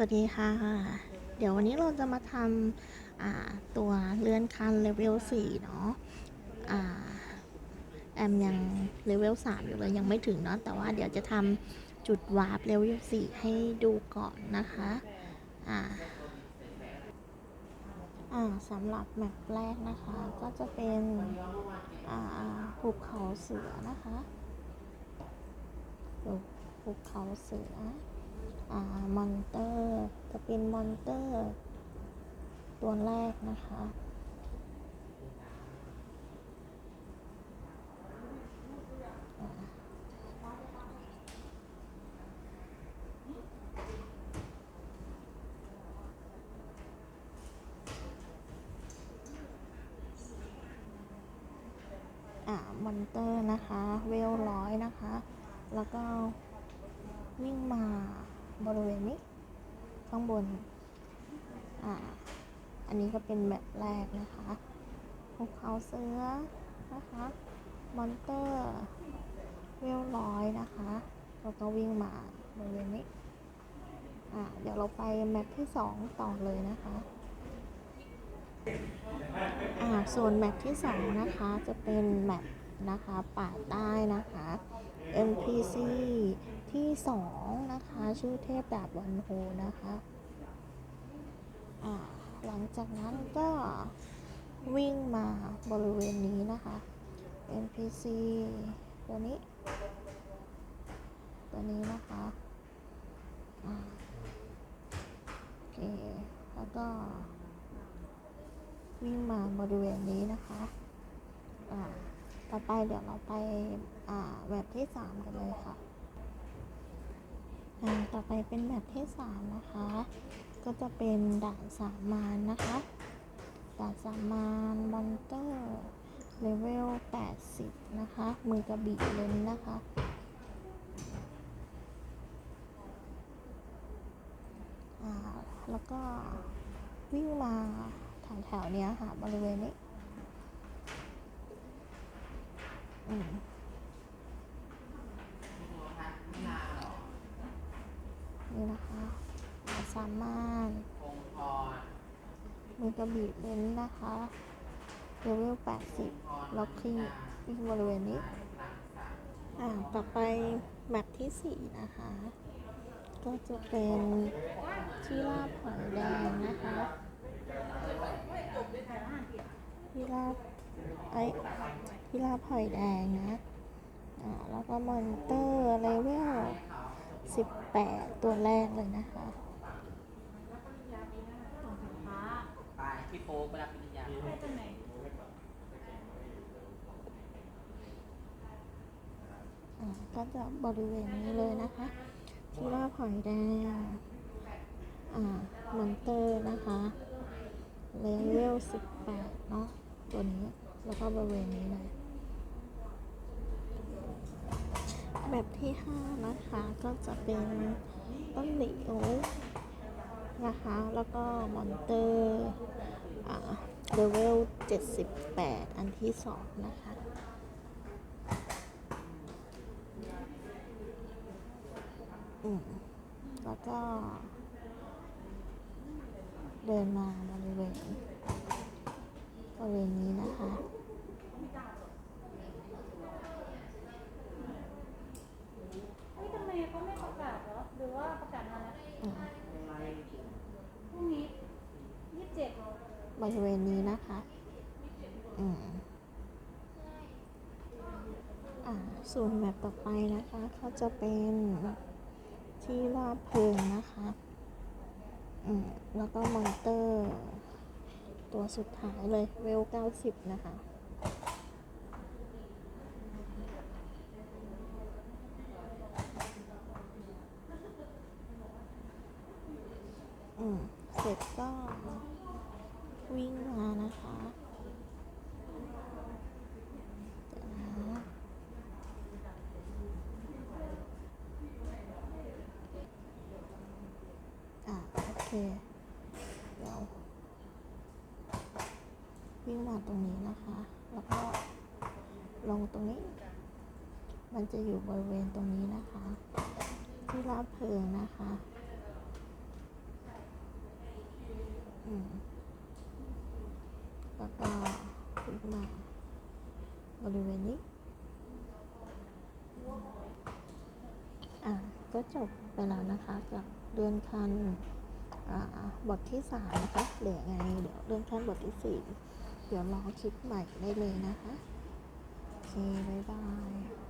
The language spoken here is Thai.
สวัสดีค่ะ เดี๋ยววันนี้เราจะมาทำาตัวเลื่อนขั้นเลเวล4เนาะอแอมยังเลเวล3อยู่เลยยังไม่ถึงเนาะแต่ว่าเดี๋ยวจะทำจุดวาร์ปเลเวล4ให้ดูก่อนนะคะอ่าอ่าสำหรับแมปแรกนะคะ ก็จะเป็นอ่าภูเขาเสือนะคะภูเขาเสืออ่ามอนเตอร์ จะเป็นมอนเตอร์ ตัวแรกนะคะ อ่ามอนเตอร์นะคะ เวลร้อยนะคะ แล้วก็วิ่งมาบริเวณนี้ ข้างบน อ่า อันนี้ก็เป็นแบบแรกนะคะภูเขาเสือนะคะ มอนเตอร์ เวลร้อยนะคะแล้วก็วิ่งมาบริเวณนี้ อ่า เดี๋ยวเราไปแมปที่สองต่อเลยนะคะ อ่า ส่วนแมปที่สองนะคะจะเป็นแมปนะคะ ป่าใต้นะคะ NPC ที่สองนะคะ ชื่อเทพดาบวันโฮนะคะหลังจากนั้นก็วิ่งมาบริเวณนี้นะคะ NPC ตัวนี้ ตัวนี้นะคะอ่าโอเค แล้วก็ วิ่งมาบริเวณนี้นะคะต่อไปเดี๋ยวเราไปแบบที่สามกันเลยค่ะ ต่อไปเป็นแบบที่สามนะคะ ก็จะเป็นด่านสามานนะคะด่านสามานมอนเตอร์เลเวล80 นะคะ มือกระบี่เลนนะคะแล้วก็วิ่งมาแถวแถวๆนี้ค่ะ บริเวณนี้ อืม นี่นะคะสามารถ มือกระบี่เลนนะคะเลเวล80ล้วคลิกวิ่บริเวณนี้ อ่า ต่อไปแมปที่ 4 นะคะ ก็จะเป็นที่ลาบหอยแดงนะคะที่ลาบไอ้ที่ลาบหอยแดงนะอ่าแล้วก็มอนเตอร์เลเวล18 ตัวแรกเลยนะคะ ไปพี่ โป๊กไปรับปริญญาอ่าก็จะบริเวณนี้เลยนะคะ ที่ว่าหอยแดงอ่ามอนเตอร์นะคะเลเวล18เนาะตัวนี้แล้วก็บริเวณนี้เลยแบบที่5นะคะก็จะเป็นต้นหลิวนะคะ แล้วก็มอนเตอร์ เลเวล 78 อันที่2นะคะ อืมแล้วก็ เดินมาบริเวณบริเวณนี้นะคะ เฮ้ยทำไมเขาไม่ประกาศเหรอ หรือว่าประกาศมาแล้ว อืม พรุ่งนี้ยี่สิบเจ็ด บ ริเวณนี้นะคะอืมอ่าส่วนแบบต่อไปนะคะก็จะเป็นที่ลาเพลิงนะคะอืมแล้วก็มอนเตอร์ ตัวสุดท้ายเลยเวล90นะคะอืมเสร็จก็ วิ่งมานะคะเดี๋ยวนะอะโอเคเดี๋ยววิ่งมาตรงนี้นะคะ แล้วก็ลงตรงนี้ มันจะอยู่บริเวณตรงนี้นะคะ ที่ลาบเพลิงนะคะ อืม ก็มาบริเวณนี้ อะก็จบไปแล้วนะคะกับเดือนคันอ่าบทที่สามนะคะเหลือไงเดี๋ยวเดือนคันบทที่สี่เดี๋ยวรอคลิปใหม่ได้เลยนะคะ โอเค บ๊ายบาย